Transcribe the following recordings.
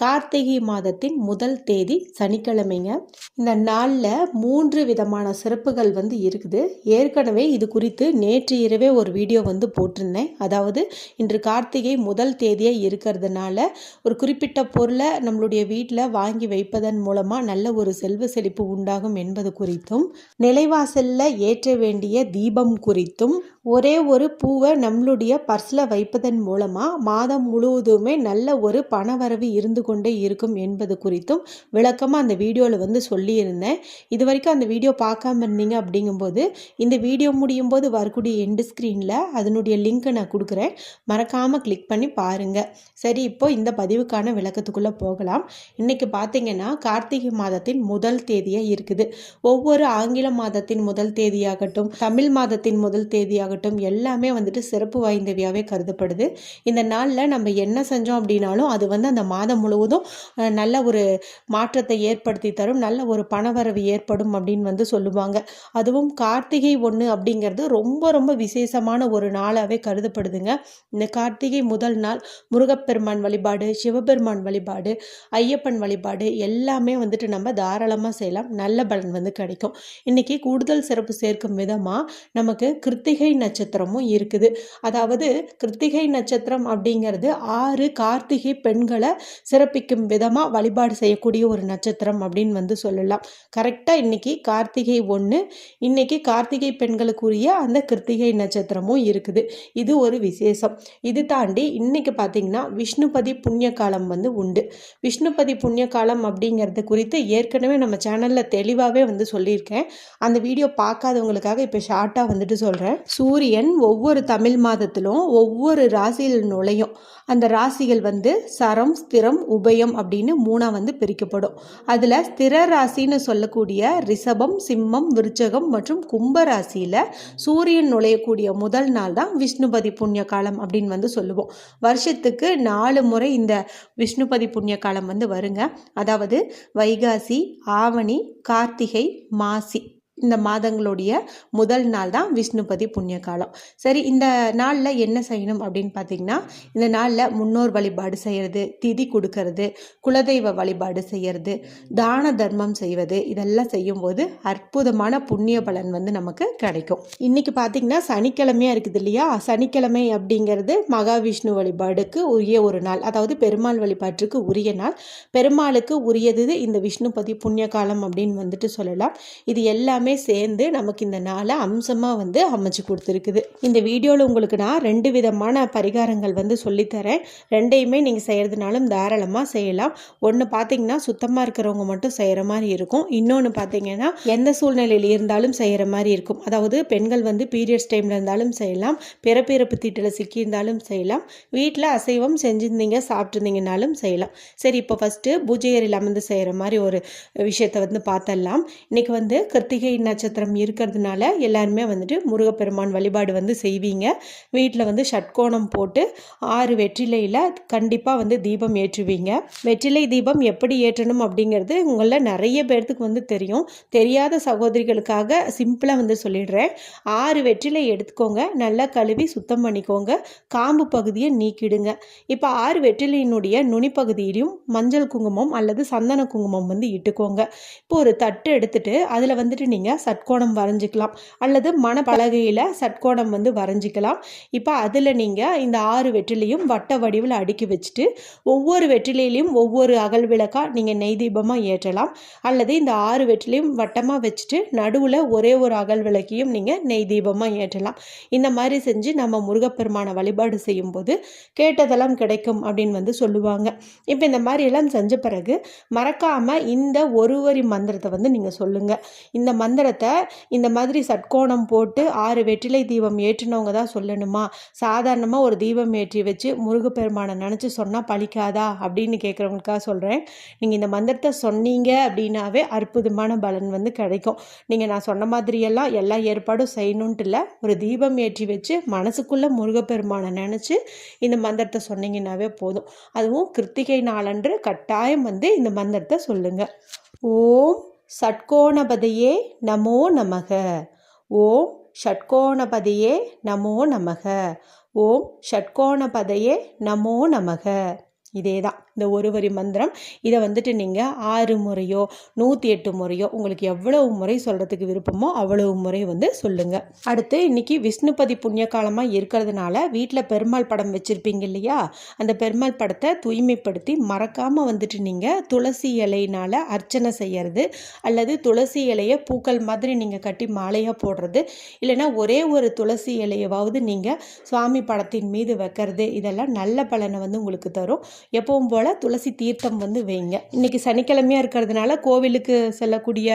கார்த்திகை மாதத்தின் முதல் தேதி சனிக்கிழமைங்க. இந்த நாளில் மூன்று விதமான சிறப்புகள் வந்து இருக்குது. ஏற்கனவே இது குறித்து நேற்று இரவே ஒரு வீடியோ வந்து போட்டிருந்தேன். அதாவது இன்று கார்த்திகை முதல் தேதியாக இருக்கிறதுனால ஒரு குறிப்பிட்ட பொருளை நம்மளுடைய வீட்டில் வாங்கி வைப்பதன் மூலமாக நல்ல ஒரு செல்வ செழிப்பு உண்டாகும் என்பது குறித்தும் நிலைவாசலில் ஏற்ற வேண்டிய தீபம் குறித்தும் ஒரே ஒரு பூவை நம்மளுடைய பர்ஸில் வைப்பதன் மூலமாக மாதம் முழுவதுமே நல்ல ஒரு பணவரவு இருந்து கொண்டே இருக்கும் என்பது குறித்தும் விளக்கமாக அந்த வீடியோவில் வந்து சொல்லியிருந்தேன். இது வரைக்கும் அந்த வீடியோ பார்க்காம இருந்தீங்க அப்படிங்கும்போது இந்த வீடியோ முடியும் போது வரக்கூடிய எண்டு ஸ்க்ரீனில் அதனுடைய லிங்க்கை நான் கொடுக்குறேன். மறக்காமல் கிளிக் பண்ணி பாருங்கள் சரி இப்போது இந்த பதிவுக்கான விளக்கத்துக்குள்ளே போகலாம். இன்றைக்கி பார்த்தீங்கன்னா கார்த்திகை மாதத்தின் முதல் தேதியாக இருக்குது. ஒவ்வொரு ஆங்கில மாதத்தின் முதல் தேதியாகட்டும் தமிழ் மாதத்தின் முதல் ஆகட்டும் எல்லாமே வந்துட்டு சிறப்பு வாய்ந்தவையாகவே கருதப்படுது. இந்த நாளில் நம்ம என்ன செஞ்சோம் அப்படின்னாலும் அது வந்து அந்த மாதம் முழுவதும் நல்ல ஒரு மாற்றத்தை ஏற்படுத்தி தரும் நல்ல ஒரு பணவரவு ஏற்படும் அப்படின்னு வந்து சொல்லுவாங்க. அதுவும் கார்த்திகை ஒன்று அப்படிங்கிறது ரொம்ப ரொம்ப விசேஷமான ஒரு நாளாகவே கருதப்படுதுங்க. இந்த கார்த்திகை முதல் நாள் முருகப்பெருமான் வழிபாடு சிவபெருமான் வழிபாடு ஐயப்பன் வழிபாடு எல்லாமே வந்துட்டு நம்ம தாராளமாக செய்யலாம். நல்ல பலன் வந்து கிடைக்கும். இன்றைக்கி கூடுதல் சிறப்பு சேர்க்கும் விதமாக நமக்கு கிருத்திகை நட்சத்திரமும் இருக்குது. அதாவது கிருத்திகை நட்சத்திரம் அப்படிங்கிறது ஆறு கார்த்திகை பெண்களை சிறப்பிக்கும் விதமாக வழிபாடு செய்யக்கூடிய ஒரு நட்சத்திரம் அப்படின்னு வந்து சொல்லலாம். கரெக்டாக இன்னைக்கு கார்த்திகை ஒன்று இன்னைக்கு கார்த்திகை பெண்களுக்குரிய அந்த கிருத்திகை நட்சத்திரமும் இருக்குது. இது ஒரு விசேஷம். இது தாண்டி இன்னைக்கு பார்த்தீங்கன்னா விஷ்ணுபதி புண்ணிய காலம் வந்து உண்டு. விஷ்ணுபதி புண்ணிய காலம் அப்படிங்கிறது குறித்து ஏற்கனவே நம்ம சேனலில் தெளிவாகவே வந்து சொல்லியிருக்கேன். அந்த வீடியோ பார்க்காதவங்களுக்காக இப்போ ஷார்ட்டாக வந்துட்டு சொல்கிறேன் சூரியன் ஒவ்வொரு தமிழ் மாதத்திலும் ஒவ்வொரு ராசியில் நுழையும். அந்த ராசிகள் வந்து சரம் ஸ்திரம் உபயம் அப்படின்னு மூணாக வந்து பிரிக்கப்படும். அதில் ஸ்திர ராசின்னு சொல்லக்கூடிய ரிஷபம் சிம்மம் விருச்சகம் மற்றும் கும்ப ராசியில் சூரியன் நுழையக்கூடிய முதல் நாள் தான் விஷ்ணுபதி புண்ணிய காலம் அப்படின்னு வந்து சொல்லுவோம். வருஷத்துக்கு நாலு முறை இந்த விஷ்ணுபதி புண்ணிய காலம் வந்து வருங்க. அதாவது வைகாசி ஆவணி கார்த்திகை மாசி. இந்த மாதங்களுடைய முதல் நாள் தான் விஷ்ணுபதி புண்ணிய காலம். சரி இந்த நாளில் என்ன செய்யணும் அப்படின்னு பார்த்தீங்கன்னா இந்த நாளில் முன்னோர் வழிபாடு செய்கிறது திதி கொடுக்கறது குலதெய்வ வழிபாடு செய்கிறது தான தர்மம் செய்வது இதெல்லாம் செய்யும்போது அற்புதமான புண்ணிய பலன் வந்து நமக்கு கிடைக்கும். இன்றைக்கி பார்த்தீங்கன்னா சனிக்கிழமையாக இருக்குது இல்லையா? சனிக்கிழமை அப்படிங்கிறது மகாவிஷ்ணு வழிபாடுக்கு உரிய ஒரு நாள். அதாவது பெருமாள் வழிபாட்டுக்கு உரிய நாள். பெருமாளுக்கு உரியது இந்த விஷ்ணுபதி புண்ணிய காலம் அப்படின்னு வந்துட்டு சொல்லலாம். இது எல்லாமே சேர்ந்து நமக்கு இந்த நாளை அம்சமாக வந்து அமைச்சு கொடுத்துருக்குது. இந்த வீடியோவில் உங்களுக்கு நான் ரெண்டு விதமான பரிகாரங்கள் வந்து சொல்லித்தரேன். ரெண்டையுமே நீங்கள் செய்கிறதுனாலும் தாராளமாக செய்யலாம். ஒன்று பார்த்தீங்கன்னா சுத்தமாக இருக்கிறவங்க மட்டும் செய்கிற மாதிரி இருக்கும். இன்னொன்று பார்த்தீங்கன்னா எந்த சூழ்நிலையில் இருந்தாலும் செய்கிற மாதிரி இருக்கும். அதாவது பெண்கள் வந்து பீரியட்ஸ் டைமில் இருந்தாலும் செய்யலாம். பிறப்பிறப்பு தீட்டில் சிக்கியிருந்தாலும் செய்யலாம். வீட்டில் அசைவம் செஞ்சுருந்தீங்க சாப்பிட்ருந்தீங்கனாலும் செய்யலாம். சரி இப்போ ஃபஸ்ட்டு பூஜை அறையில் அமர்ந்து செய்கிற மாதிரி ஒரு விஷயத்தை வந்து பார்த்தரலாம் இன்னைக்கு வந்து கிருத்திகை நட்சத்திரம் இருக்கிறதுனால எல்லாருமே வந்துட்டு முருகப்பெருமான் வழிபாடு வந்து செய்வீங்க. வீட்டில் வந்து ஷட்கோணம் போட்டு ஆறு வெற்றிலையில் கண்டிப்பாக வந்து தீபம் ஏற்றுவீங்க. வெற்றிலை தீபம் எப்படி ஏற்றணும் அப்படிங்கிறது உங்களில் நிறைய பேர்த்துக்கு வந்து தெரியும். தெரியாத சகோதரிகளுக்காக சிம்பிளாக வந்து சொல்லிடுறேன். ஆறு வெற்றிலை எடுத்துக்கோங்க. நல்லா கழுவி சுத்தம் பண்ணிக்கோங்க. காம்பு பகுதியை நீக்கிடுங்க. இப்போ ஆறு வெற்றிலையினுடைய நுனிப்பகுதியிலையும் மஞ்சள் குங்குமம் அல்லது சந்தன குங்குமம் வந்து இட்டுக்கோங்க. இப்போ ஒரு தட்டு எடுத்துட்டு அதில் வந்துட்டு நீங்கள் சட்கோணம் வரைஞ்சிக்கலாம். அல்லது மனப்பலகையில் சட்கோணம் வந்து வரைஞ்சிக்கலாம். இப்போ அதில் நீங்கள் இந்த ஆறு வெற்றிலையும் வட்ட வடிவில் அடுக்கி வச்சுட்டு ஒவ்வொரு வெற்றிலையிலையும் ஒவ்வொரு அகல் விளக்கா நீங்கள் நெய் தீபமாக ஏற்றலாம். அல்லது இந்த ஆறு வெற்றிலையும் வட்டமாக வச்சுட்டு நடுவில் ஒரே ஒரு அகல் விளக்கையும் நீங்கள் நெய் தீபமாக ஏற்றலாம். இந்த மாதிரி செஞ்சு நம்ம முருகப்பெருமான வழிபாடு செய்யும்போது கேட்டதெல்லாம் கிடைக்கும் அப்படின்னு வந்து சொல்லுவாங்க. இப்போ இந்த மாதிரி எல்லாம் செஞ்ச பிறகு மறக்காமல் இந்த ஒரு வரி மந்திரத்தை வந்து நீங்கள் சொல்லுங்கள் இந்த மந்திர மந்திரத்தை இந்த மாதிரி சட்கோணம் போட்டு ஆறு வெற்றிலை தீபம் ஏற்றினவங்க தான் சொல்லணுமா? சாதாரணமாக ஒரு தீபம் ஏற்றி வச்சு முருகப்பெருமானை நினச்சி சொன்னால் பழிக்காதா? அப்படின்னு கேட்குறவங்களுக்காக சொல்கிறேன் நீங்கள் இந்த மந்திரத்தை சொன்னீங்க அப்படின்னாவே அற்புதமான பலன் வந்து கிடைக்கும். நீங்கள் நான் சொன்ன மாதிரியெல்லாம் எல்லா ஏற்பாடும் செய்யணுன்ட்டு இல்லை. ஒரு தீபம் ஏற்றி வச்சு மனசுக்குள்ளே முருகப்பெருமானை நினச்சி இந்த மந்திரத்தை சொன்னீங்கன்னாவே போதும். அதுவும் கிருத்திகை நாளன்று கட்டாயம் வந்து இந்த மந்திரத்தை சொல்லுங்கள் ஓம் ஷட்கோணபதியே நமோ நமக. ஓம் ஷட்கோணபதியே நமோ நமக. ஓம் ஷட்கோணபதையே நமோ நமக. இதே தான் இந்த ஒரு வரி மந்திரம். இதை வந்துட்டு நீங்கள் ஆறு முறையோ நூற்றி எட்டு முறையோ உங்களுக்கு எவ்வளவு முறை சொல்கிறதுக்கு விருப்பமோ அவ்வளவு முறை வந்து சொல்லுங்கள் அடுத்து இன்னைக்கு விஷ்ணுபதி புண்ணிய காலமாக இருக்கிறதுனால வீட்டில் பெருமாள் படம் வச்சுருப்பீங்க இல்லையா? அந்த பெருமாள் படத்தை தூய்மைப்படுத்தி மறக்காமல் வந்துட்டு நீங்கள் துளசி இலையினால் அர்ச்சனை செய்கிறது அல்லது துளசி இலையை பூக்கள் மாதிரி நீங்கள் கட்டி மாலையாக போடுறது இல்லைன்னா ஒரே ஒரு துளசி இலையவாவது நீங்கள் சுவாமி படத்தின் மீது வைக்கிறது இதெல்லாம் நல்ல பலனை வந்து உங்களுக்கு தரும். எப்பவும் போல் துளசி தீர்த்தம் வந்து வைங்க. இன்றைக்கி சனிக்கிழமையாக இருக்கிறதுனால கோவிலுக்கு செல்லக்கூடிய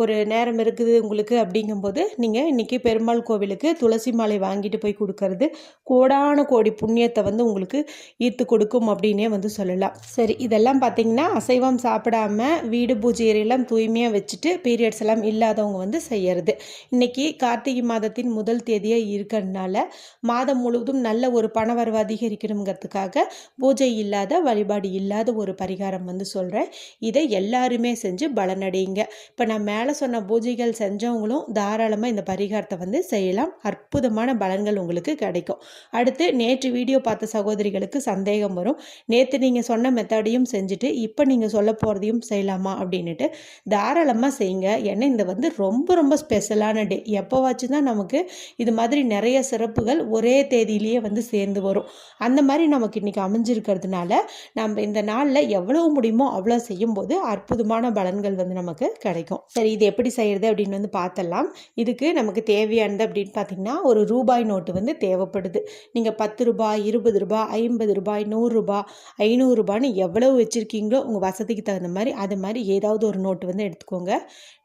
ஒரு நேரம் இருக்குது உங்களுக்கு அப்படிங்கும்போது நீங்கள் இன்றைக்கி பெருமாள் கோவிலுக்கு துளசி மாலை வாங்கிட்டு போய் கொடுக்கறது கோடான கோடி புண்ணியத்தை வந்து உங்களுக்கு ஈர்த்து கொடுக்கும் அப்படின்னே வந்து சொல்லலாம். சரி இதெல்லாம் பார்த்தீங்கன்னா அசைவம் சாப்பிடாம வீடு பூஜை எல்லாம் தூய்மையாக வச்சுட்டு பீரியட்ஸ் எல்லாம் இல்லாதவங்க வந்து செய்யறது. இன்னைக்கு கார்த்திகை மாதத்தின் முதல் தேதியாக இருக்கிறதுனால மாதம் முழுவதும் நல்ல ஒரு பணவரவு அதிகரிக்கணுங்கிறதுக்காக பூஜை இல்லாத வழிபாடு இல்லாத ஒரு பரிகாரம் வந்து சொல்கிறேன் இதை எல்லாருமே செஞ்சு பலனடையுங்க. இப்போ நான் மேலே சொன்ன பூஜைகள் செஞ்சவங்களும் தாராளமாக இந்த பரிகாரத்தை வந்து செய்யலாம். அற்புதமான பலன்கள் உங்களுக்கு கிடைக்கும். அடுத்து நேற்று வீடியோ பார்த்த சகோதரிகளுக்கு சந்தேகம் வரும். நேற்று நீங்கள் சொன்ன மெத்தடையும் செஞ்சுட்டு இப்போ நீங்கள் சொல்ல போகிறதையும் செய்யலாமா அப்படின்ட்டு தாராளமாக செய்யுங்க. ஏன்னா இந்த வந்து ரொம்ப ரொம்ப ஸ்பெஷலான டே எப்போவாச்சும் தான் நமக்கு இது மாதிரி நிறைய சிறப்புகள் ஒரே தேதியிலேயே வந்து சேர்ந்து வரும். அந்த மாதிரி நமக்கு இன்றைக்கி அமைஞ்சிருக்கிறதுனால நம்ம இந்த நாளில் எவ்வளவு முடியுமோ அவ்வளோ செய்யும்போது அற்புதமான பலன்கள் வந்து நமக்கு கிடைக்கும். சரி இது எப்படி செய்கிறது அப்படின்னு வந்து பார்த்தலாம் இதுக்கு நமக்கு தேவையானது அப்படின்னு பார்த்தீங்கன்னா ஒரு ரூபாய் நோட்டு வந்து தேவைப்படுது. நீங்கள் பத்து ரூபாய் இருபது ரூபாய் ஐம்பது ரூபாய் நூறுரூபா ஐநூறுரூபான்னு எவ்வளவு வச்சுருக்கீங்களோ உங்கள் வசதிக்கு தகுந்த மாதிரி அது மாதிரி ஏதாவது ஒரு நோட்டு வந்து எடுத்துக்கோங்க.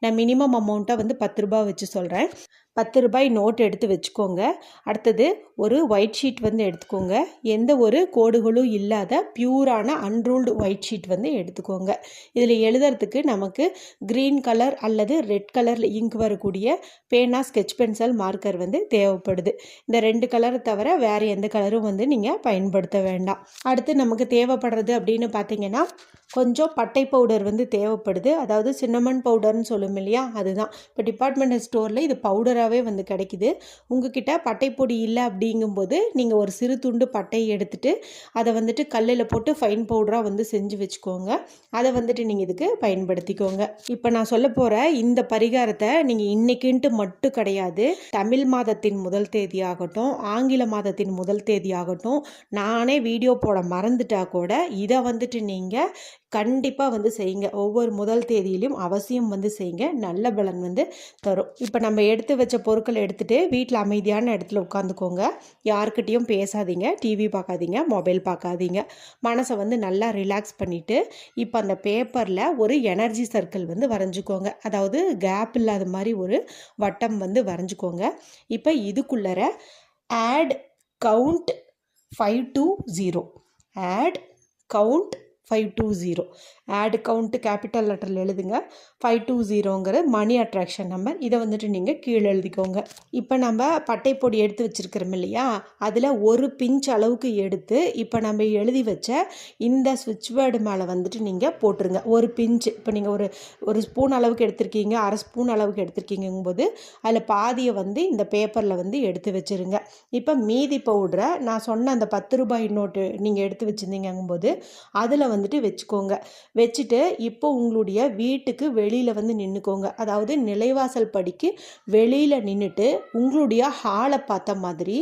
நான் மினிமம் அமௌண்ட்டாக வந்து பத்து ரூபாய் வச்சு சொல்கிறேன் பத்து ரூபாய் நோட் எடுத்து வச்சுக்கோங்க. அடுத்தது ஒரு ஒயிட் ஷீட் வந்து எடுத்துக்கோங்க. எந்த ஒரு கோடுகளும் இல்லாத பியூரான அன்ரூல்டு ஒயிட் ஷீட் வந்து எடுத்துக்கோங்க. இதில் எழுதுறதுக்கு நமக்கு க்ரீன் கலர் அல்லது ரெட் கலரில் இங்க் வரக்கூடிய பேனா ஸ்கெச் பென்சில் மார்க்கர் வந்து தேவைப்படுது. இந்த ரெண்டு கலரை தவிர வேறு எந்த கலரும் வந்து நீங்கள் பயன்படுத்த வேண்டாம். அடுத்து நமக்கு தேவைப்படுறது அப்படின்னு பார்த்தீங்கன்னா கொஞ்சம் பட்டை பவுடர் வந்து தேவைப்படுது. அதாவது சின்னமன் பவுடர்னு சொல்லும் இல்லையா அதுதான். இப்போ டிபார்ட்மெண்டல் ஸ்டோரில் இது பவுடர் பவுடராகவே வந்து கிடைக்குது. உங்ககிட்ட பட்டைப்பொடி இல்லை அப்படிங்கும்போது நீங்கள் ஒரு சிறு துண்டு பட்டையை எடுத்துட்டு அதை வந்துட்டு கல்லில் போட்டு ஃபைன் பவுடராக வந்து செஞ்சு வச்சுக்கோங்க. அதை வந்துட்டு நீங்கள் இதுக்கு பயன்படுத்திக்கோங்க. இப்போ நான் சொல்ல போகிற இந்த பரிகாரத்தை நீங்கள் இன்னைக்குன்ட்டு மட்டும் கிடையாது. தமிழ் மாதத்தின் முதல் தேதி ஆகட்டும் ஆங்கில மாதத்தின் முதல் தேதி ஆகட்டும் நானே வீடியோ போட மறந்துட்டா கூட இதை வந்துட்டு நீங்கள் கண்டிப்பாக வந்து செய்யுங்க. ஒவ்வொரு முதல் தேதியிலையும் அவசியம் வந்து செய்யுங்க. நல்ல பலன் வந்து தரும். இப்போ நம்ம எடுத்து வச்ச பொருட்களை எடுத்துகிட்டு வீட்டில் அமைதியான இடத்துல உட்காந்துக்கோங்க. யாருக்கிட்டேயும் பேசாதீங்க. டிவி பார்க்காதீங்க மொபைல் பார்க்காதீங்க மனசை வந்து நல்லா ரிலாக்ஸ் பண்ணிவிட்டு இப்போ அந்த பேப்பரில் ஒரு எனர்ஜி சர்க்கிள் வந்து வரைஞ்சிக்கோங்க. அதாவது கேப் இல்லாத மாதிரி ஒரு வட்டம் வந்து வரைஞ்சிக்கோங்க. இப்போ இதுக்குள்ளர account five two zero account five two zero account capital லெட்டரில் எழுதுங்க. ஃபைவ் டூ ஜீரோங்கிற மணி அட்ராக்ஷன் நம்பர் இதை வந்துட்டு நீங்கள் கீழே எழுதிக்கோங்க. இப்போ நம்ம பட்டைப்பொடி எடுத்து வச்சுருக்கிறோம் இல்லையா? அதில் ஒரு பிஞ்ச் அளவுக்கு எடுத்து இப்போ நம்ம எழுதி வச்ச இந்த சுவிட்ச் பேர்டு மேலே வந்துட்டு நீங்கள் போட்டுருங்க. ஒரு பிஞ்ச். இப்போ நீங்கள் ஒரு ஒரு ஸ்பூன் அளவுக்கு எடுத்திருக்கீங்க அரை ஸ்பூன் அளவுக்கு எடுத்திருக்கீங்கும்போது அதில் பாதியை வந்து இந்த பேப்பரில் வந்து எடுத்து வச்சுருங்க. இப்போ மீதி பவுடரை நான் சொன்ன அந்த பத்து ரூபாய் நோட்டு நீங்கள் எடுத்து வச்சுருந்தீங்கும்போது அதில் வந்து வந்துட்டு வச்சுக்கோங்க. வச்சுட்டு இப்போ உங்களுடைய வீட்டுக்கு வெளியில் வந்து நின்றுக்கோங்க அதாவது நிலைவாசல் படிக்கு வெளியில் நின்றுட்டு உங்களுடைய ஹாலை பார்த்த மாதிரி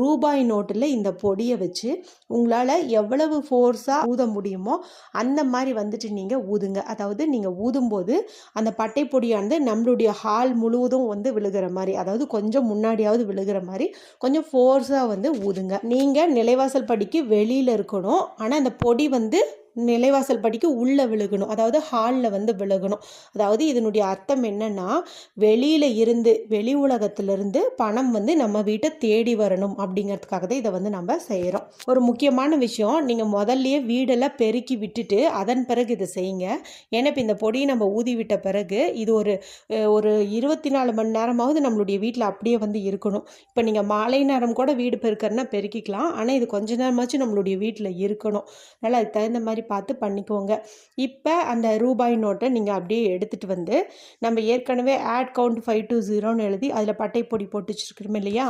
ரூபாய் நோட்டில் இந்த பொடியை வச்சு உங்களால் எவ்வளவு ஃபோர்ஸாக ஊத முடியுமோ அந்த மாதிரி வந்துட்டு நீங்கள் ஊதுங்க. அதாவது நீங்கள் ஊதும்போது அந்த பட்டை பொடியானது நம்மளுடைய ஹால் முழுவதும் வந்து விழுகிற மாதிரி அதாவது கொஞ்சம் முன்னாடியாவது விழுகிற மாதிரி கொஞ்சம் ஃபோர்ஸாக வந்து ஊதுங்க. நீங்கள் நிலைவாசல் படிக்கு வெளியில் இருக்கணும். ஆனால் அந்த பொடி வந்து நிலைவாசல் படிக்கு உள்ளே விழுகணும். அதாவது ஹாலில் வந்து விழுகணும். அதாவது இதனுடைய அர்த்தம் என்னன்னா வெளியில் இருந்து வெளி உலகத்திலிருந்து பணம் வந்து நம்ம வீட்டை தேடி வரணும் அப்படிங்கிறதுக்காக தான் இதை வந்து நம்ம செய்கிறோம் ஒரு முக்கியமான விஷயம் நீங்கள் முதல்லையே வீடெல்லாம் பெருக்கி விட்டுட்டு அதன் பிறகு இதை செய்யுங்க. ஏன்னா இப்போ இந்த பொடியை நம்ம ஊதி விட்ட பிறகு இது ஒரு ஒரு இருபத்தி நாலு மணி நேரமாவது நம்மளுடைய வீட்டில் அப்படியே வந்து இருக்கணும். இப்போ நீங்கள் மாலை நேரம் கூட வீடு பெருக்கறனா பெருக்கிக்கலாம். ஆனால் இது கொஞ்ச நேரமாச்சும் நம்மளுடைய வீட்டில் இருக்கணும். அதனால் அதுக்கு தகுந்த மாதிரி பார்த்து பண்ணிக்கோங்க. இப்போ அந்த ரூபாய் நோட்டை நீங்கள் அப்படியே எடுத்துகிட்டு வந்து நம்ம ஏற்கனவே ஆட் கவுண்ட் ஃபைவ் டூ ஜீரோன்னு எழுதி அதில் பட்டை பொடி போட்டு வச்சுருக்கிறோம் இல்லையா?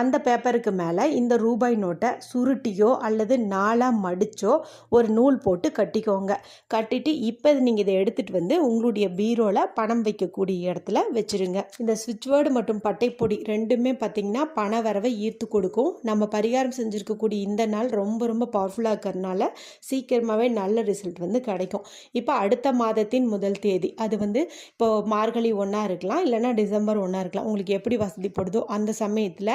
அந்த பேப்பருக்கு மேலே இந்த ரூபாய் நோட்டை சுருட்டியோ அல்லது நாளாக மடிச்சோ ஒரு நூல் போட்டு கட்டிக்கோங்க. கட்டிட்டு இப்போ நீங்கள் இதை எடுத்துகிட்டு வந்து உங்களுடைய பீரோவில் பணம் வைக்கக்கூடிய இடத்துல வச்சுருங்க. இந்த சுவிட்ச் வேர்டு மற்றும் பட்டைப்பொடி ரெண்டுமே பார்த்திங்கன்னா பண வரவை ஈர்த்து கொடுக்கும். நம்ம பரிகாரம் செஞ்சுருக்கக்கூடிய இந்த நாள் ரொம்ப ரொம்ப பவர்ஃபுல்லாக இருக்கிறதுனால சீக்கிரமாகவே நல்ல ரிசல்ட் வந்து கிடைக்கும். இப்போ அடுத்த மாதத்தின் முதல் தேதி அது வந்து இப்போ மார்கழி ஒன்றா இருக்கலாம் இல்லைன்னா டிசம்பர் ஒன்றா இருக்கலாம். உங்களுக்கு எப்படி வசதிப்படுதோ அந்த சமயத்தில்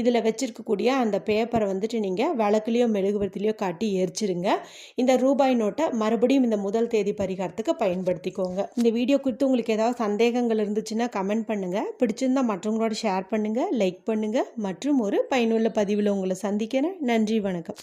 இதில் வச்சிருக்கக்கூடிய அந்த பேப்பரை வந்துட்டு நீங்கள் விளக்குலையோ மெழுகுவர்த்திலையோ காட்டி எரிச்சிருங்க. இந்த ரூபாய் நோட்டை மறுபடியும் இந்த முதல் தேதி பரிகாரத்துக்கு பயன்படுத்திக்கோங்க. இந்த வீடியோ குறித்து உங்களுக்கு ஏதாவது சந்தேகங்கள் இருந்துச்சுன்னா கமெண்ட் பண்ணுங்கள் பிடிச்சிருந்தா மற்றவங்களோட ஷேர் பண்ணுங்கள் லைக் பண்ணுங்கள் மற்றும் ஒரு பயனுள்ள பதிவில் உங்களை சந்திக்கிறேன். நன்றி வணக்கம்.